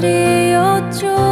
날이었죠.